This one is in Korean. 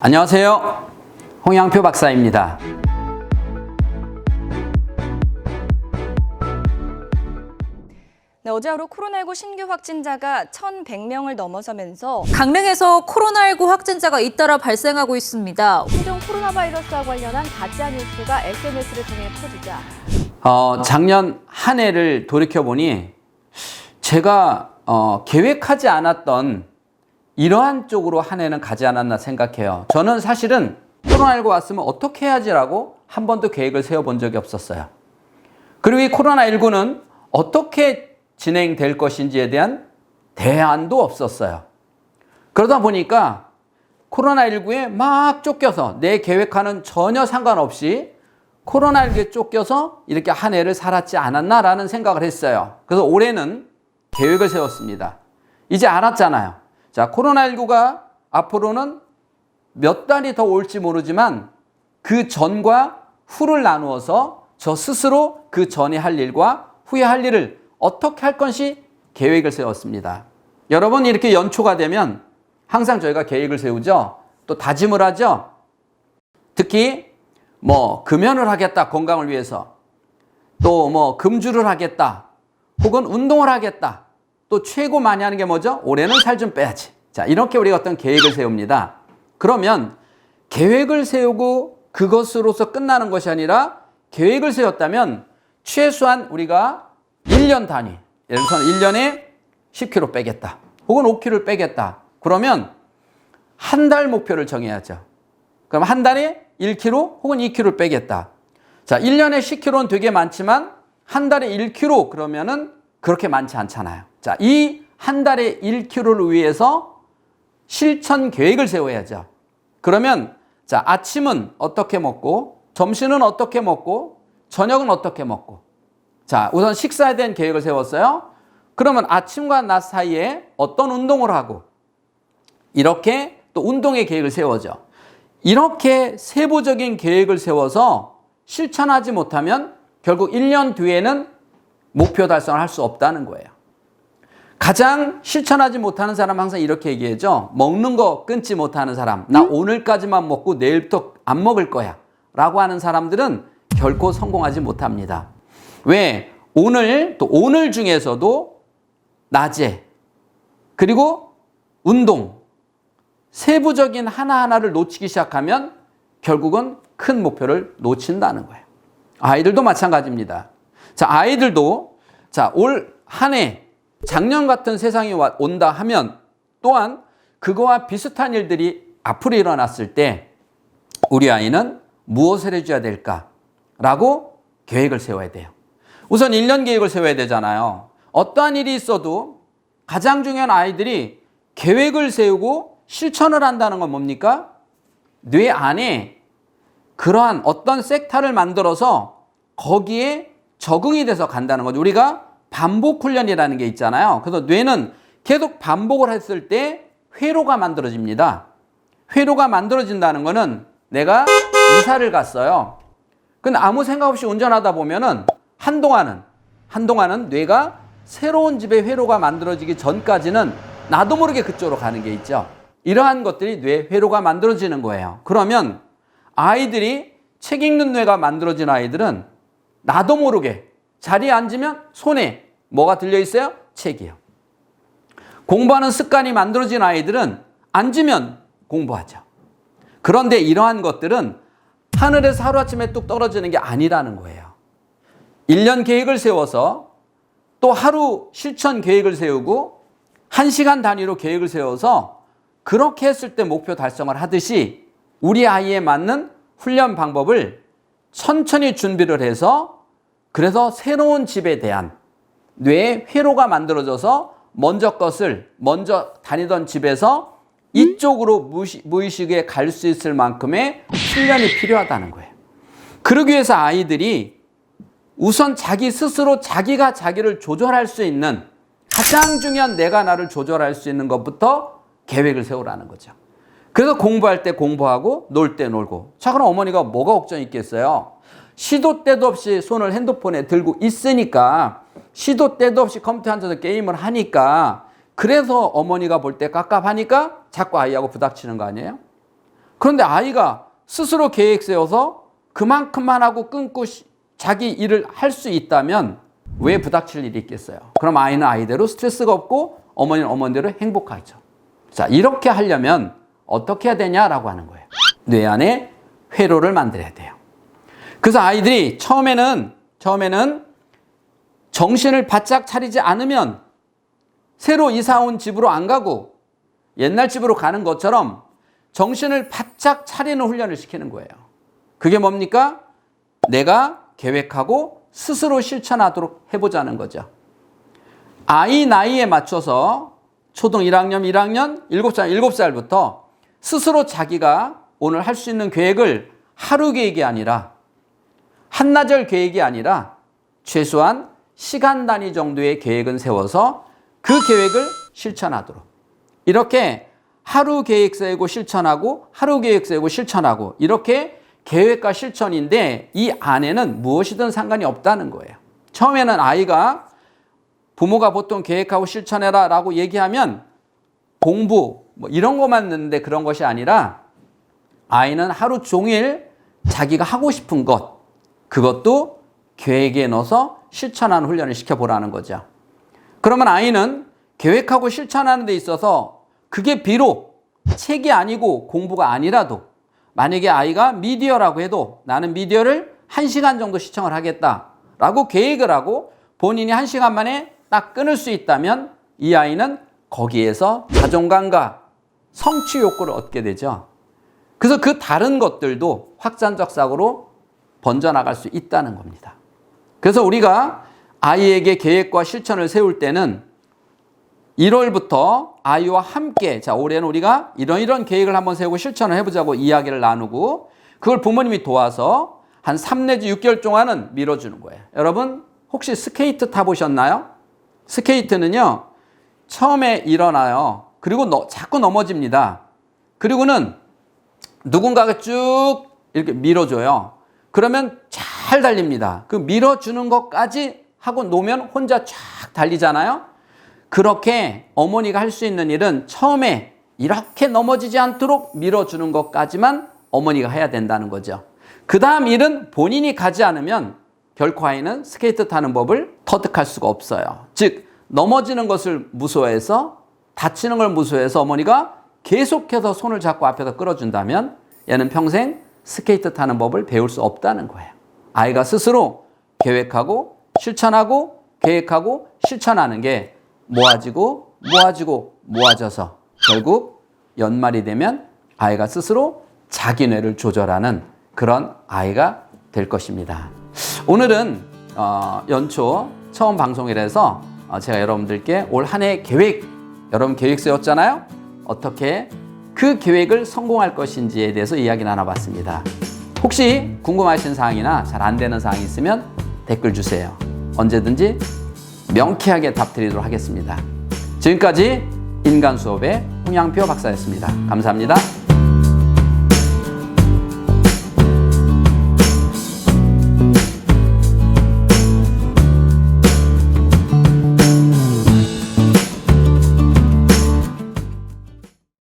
안녕하세요. 홍양표 박사입니다. 네, 어제 하루 코로나19 신규 확진자가 1,100명을 넘어서면서 강릉에서 코로나19 확진자가 잇따라 발생하고 있습니다. 신종 코로나 바이러스와 관련한 가짜 뉴스가 SNS를 통해 퍼지자 어, 작년 한 해를 돌이켜 보니 제가 어, 계획하지 않았던 이러한 쪽으로 한 해는 가지 않았나 생각해요. 저는 사실은 코로나19 왔으면 어떻게 해야지라고 한 번도 계획을 세워본 적이 없었어요. 그리고 이 코로나19는 어떻게 진행될 것인지에 대한 대안도 없었어요. 그러다 보니까 코로나19에 막 쫓겨서 내 계획과는 전혀 상관없이 코로나19에 쫓겨서 이렇게 한 해를 살았지 않았나라는 생각을 했어요. 그래서 올해는 계획을 세웠습니다. 이제 알았잖아요. 자, 코로나19가 앞으로는 몇 달이 더 올지 모르지만 그 전과 후를 나누어서 저 스스로 그 전에 할 일과 후에 할 일을 어떻게 할 것이 계획을 세웠습니다. 여러분 이렇게 연초가 되면 항상 저희가 계획을 세우죠. 또 다짐을 하죠. 특히 뭐 금연을 하겠다 건강을 위해서 또 뭐 금주를 하겠다 혹은 운동을 하겠다 또 최고 많이 하는 게 뭐죠? 올해는 살 좀 빼야지. 자 이렇게 우리가 어떤 계획을 세웁니다. 그러면 계획을 세우고 그것으로서 끝나는 것이 아니라 계획을 세웠다면 최소한 우리가 1년 단위 예를 들어서 1년에 10kg 빼겠다 혹은 5kg 빼겠다 그러면 한 달 목표를 정해야죠. 그럼 한 달에 1kg 혹은 2kg 빼겠다. 자, 1년에 10kg는 되게 많지만 한 달에 1kg 그러면은 그렇게 많지 않잖아요. 자, 이 한 달에 1kg를 위해서 실천 계획을 세워야죠. 그러면 자, 아침은 어떻게 먹고 점심은 어떻게 먹고 저녁은 어떻게 먹고 자, 우선 식사에 대한 계획을 세웠어요. 그러면 아침과 낮 사이에 어떤 운동을 하고 이렇게 또 운동의 계획을 세워죠. 이렇게 세부적인 계획을 세워서 실천하지 못하면 결국 1년 뒤에는 목표 달성을 할 수 없다는 거예요. 가장 실천하지 못하는 사람 항상 이렇게 얘기하죠. 먹는 거 끊지 못하는 사람. 나 오늘까지만 먹고 내일부터 안 먹을 거야. 라고 하는 사람들은 결코 성공하지 못합니다. 왜? 오늘, 또 오늘 중에서도 낮에, 그리고 운동, 세부적인 하나하나를 놓치기 시작하면 결국은 큰 목표를 놓친다는 거예요. 아이들도 마찬가지입니다. 자, 아이들도 자, 올 한 해 작년 같은 세상이 와- 온다 하면 또한 그거와 비슷한 일들이 앞으로 일어났을 때 우리 아이는 무엇을 해줘야 될까라고 계획을 세워야 돼요. 우선 1년 계획을 세워야 되잖아요. 어떠한 일이 있어도 가장 중요한 아이들이 계획을 세우고 실천을 한다는 건 뭡니까? 뇌 안에 그러한 어떤 섹터를 만들어서 거기에 적응이 돼서 간다는 거죠. 우리가 반복 훈련이라는 게 있잖아요. 그래서 뇌는 계속 반복을 했을 때 회로가 만들어집니다. 회로가 만들어진다는 거는 내가 이사를 갔어요. 근데 아무 생각 없이 운전하다 보면은 한동안은 한동안은 뇌가 새로운 집의 회로가 만들어지기 전까지는 나도 모르게 그쪽으로 가는 게 있죠. 이러한 것들이 뇌 회로가 만들어지는 거예요. 그러면 아이들이 책 읽는 뇌가 만들어진 아이들은 나도 모르게 자리에 앉으면 손에 뭐가 들려 있어요? 책이요. 공부하는 습관이 만들어진 아이들은 앉으면 공부하죠. 그런데 이러한 것들은 하늘에서 하루아침에 뚝 떨어지는 게 아니라는 거예요. 1년 계획을 세워서 또 하루 실천 계획을 세우고 1시간 단위로 계획을 세워서 그렇게 했을 때 목표 달성을 하듯이 우리 아이에 맞는 훈련 방법을 천천히 준비를 해서 그래서 새로운 집에 대한 뇌의 회로가 만들어져서 먼저 것을 먼저 다니던 집에서 이쪽으로 무의식, 무의식에 갈 수 있을 만큼의 훈련이 필요하다는 거예요. 그러기 위해서 아이들이 우선 자기 스스로 자기가 자기를 조절할 수 있는 가장 중요한 내가 나를 조절할 수 있는 것부터 계획을 세우라는 거죠. 그래서 공부할 때 공부하고 놀 때 놀고. 자, 그럼 어머니가 뭐가 걱정이 있겠어요? 시도 때도 없이 손을 핸드폰에 들고 있으니까 시도 때도 없이 컴퓨터 앉아서 게임을 하니까 그래서 어머니가 볼 때 깝깝하니까 자꾸 아이하고 부닥치는 거 아니에요? 그런데 아이가 스스로 계획 세워서 그만큼만 하고 끊고 시- 자기 일을 할 수 있다면 왜 부닥칠 일이 있겠어요? 그럼 아이는 아이대로 스트레스가 없고 어머니는 어머니대로 행복하죠. 자, 이렇게 하려면 어떻게 해야 되냐라고 하는 거예요. 뇌 안에 회로를 만들어야 돼요. 그래서 아이들이 처음에는 처음에는 정신을 바짝 차리지 않으면 새로 이사 온 집으로 안 가고 옛날 집으로 가는 것처럼 정신을 바짝 차리는 훈련을 시키는 거예요. 그게 뭡니까? 내가 계획하고 스스로 실천하도록 해보자는 거죠. 아이 나이에 맞춰서 초등 1학년, 1학년, 7살, 7살부터 스스로 자기가 오늘 할 수 있는 계획을 하루 계획이 아니라 한나절 계획이 아니라 최소한 시간 단위 정도의 계획은 세워서 그 계획을 실천하도록. 이렇게 하루 계획 세우고 실천하고 하루 계획 세우고 실천하고 이렇게 계획과 실천인데 이 안에는 무엇이든 상관이 없다는 거예요. 처음에는 아이가 부모가 보통 계획하고 실천해라 라고 얘기하면 공부 뭐 이런 것만 넣는데 그런 것이 아니라 아이는 하루 종일 자기가 하고 싶은 것 그것도 계획에 넣어서 실천하는 훈련을 시켜보라는 거죠. 그러면 아이는 계획하고 실천하는 데 있어서 그게 비록 책이 아니고 공부가 아니라도 만약에 아이가 미디어라고 해도 나는 미디어를 한시간 정도 시청을 하겠다라고 계획을 하고 본인이 한시간 만에 딱 끊을 수 있다면 이 아이는 거기에서 자존감과 성취 욕구를 얻게 되죠. 그래서 그 다른 것들도 확산적 사고로 번져나갈 수 있다는 겁니다. 그래서 우리가 아이에게 계획과 실천을 세울 때는 1월부터 아이와 함께 자 올해는 우리가 이런 이런 계획을 한번 세우고 실천을 해보자고 이야기를 나누고 그걸 부모님이 도와서 한 3 내지 6개월 동안은 밀어주는 거예요. 여러분 혹시 스케이트 타보셨나요? 스케이트는요 처음에 일어나요. 그리고 너, 자꾸 넘어집니다. 그리고는 누군가가 쭉 이렇게 밀어줘요. 그러면 잘 달립니다. 그 밀어주는 것까지 하고 놓으면 혼자 쫙 달리잖아요. 그렇게 어머니가 할 수 있는 일은 처음에 이렇게 넘어지지 않도록 밀어주는 것까지만 어머니가 해야 된다는 거죠. 그 다음 일은 본인이 가지 않으면 결코 아이는 스케이트 타는 법을 터득할 수가 없어요. 즉, 넘어지는 것을 무서워해서 다치는 걸 무서워해서 어머니가 계속해서 손을 잡고 앞에서 끌어준다면 얘는 평생 스케이트 타는 법을 배울 수 없다는 거예요. 아이가 스스로 계획하고 실천하고 계획하고 실천하는 게 모아지고 모아지고 모아져서 결국 연말이 되면 아이가 스스로 자기 뇌를 조절하는 그런 아이가 될 것입니다. 오늘은 어, 연초 처음 방송이라서 어, 제가 여러분들께 올 한 해 계획 여러분 계획 세웠잖아요. 어떻게 그 계획을 성공할 것인지에 대해서 이야기 나눠봤습니다. 혹시 궁금하신 사항이나 잘 안 되는 사항이 있으면 댓글 주세요. 언제든지 명쾌하게 답드리도록 하겠습니다. 지금까지 인간 수업의 홍양표 박사였습니다. 감사합니다.